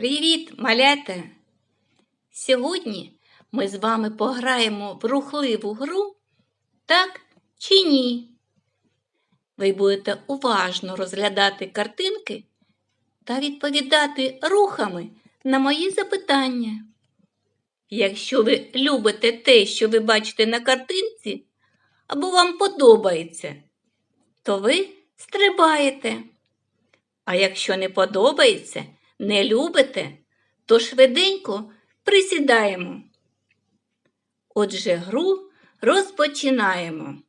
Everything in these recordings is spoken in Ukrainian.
Привіт, малята! Сьогодні ми з вами пограємо в рухливу гру так чи ні. Ви будете уважно розглядати картинки та відповідати рухами на мої запитання. Якщо ви любите те, що ви бачите на картинці, або вам подобається, то ви стрибаєте. А якщо не подобається, не любите, то швиденько присідаємо. Отже, гру розпочинаємо.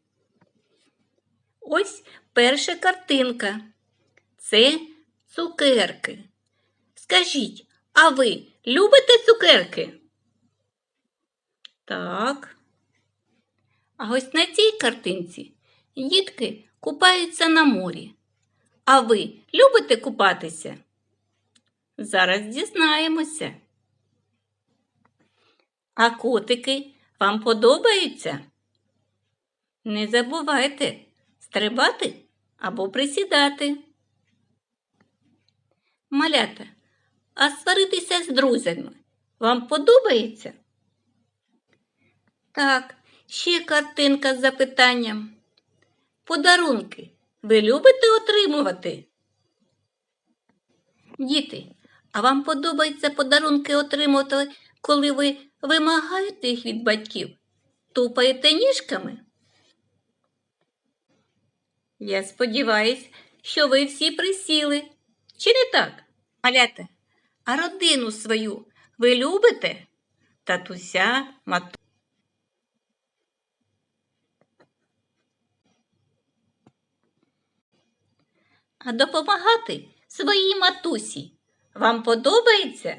Ось перша картинка. Це цукерки. Скажіть, а ви любите цукерки? Так. А ось на цій картинці дітки купаються на морі. А ви любите купатися? Зараз дізнаємося. А котики вам подобаються? Не забувайте стрибати або присідати. Малята, а сваритися з друзями вам подобається? Так, ще картинка з запитанням. Подарунки ви любите отримувати? Діти, а вам подобається подарунки отримувати, коли ви вимагаєте їх від батьків? Тупаєте ніжками? Я сподіваюсь, що ви всі присіли. Чи не так? Малята, а родину свою ви любите? Татуся, мату. А допомагати своїй матусі вам подобається?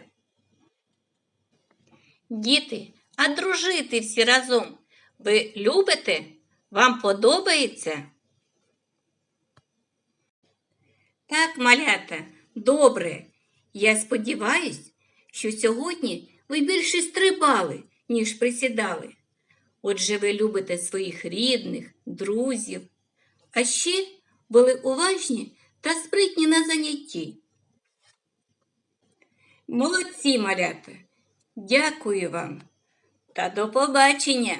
Діти, а дружити всі разом ви любите? Вам подобається? Так, малята, добре. Я сподіваюсь, що сьогодні ви більше стрибали, ніж присідали. Отже, ви любите своїх рідних, друзів, а ще були уважні та спритні на занятті. Молодці, малята! Дякую вам та до побачення!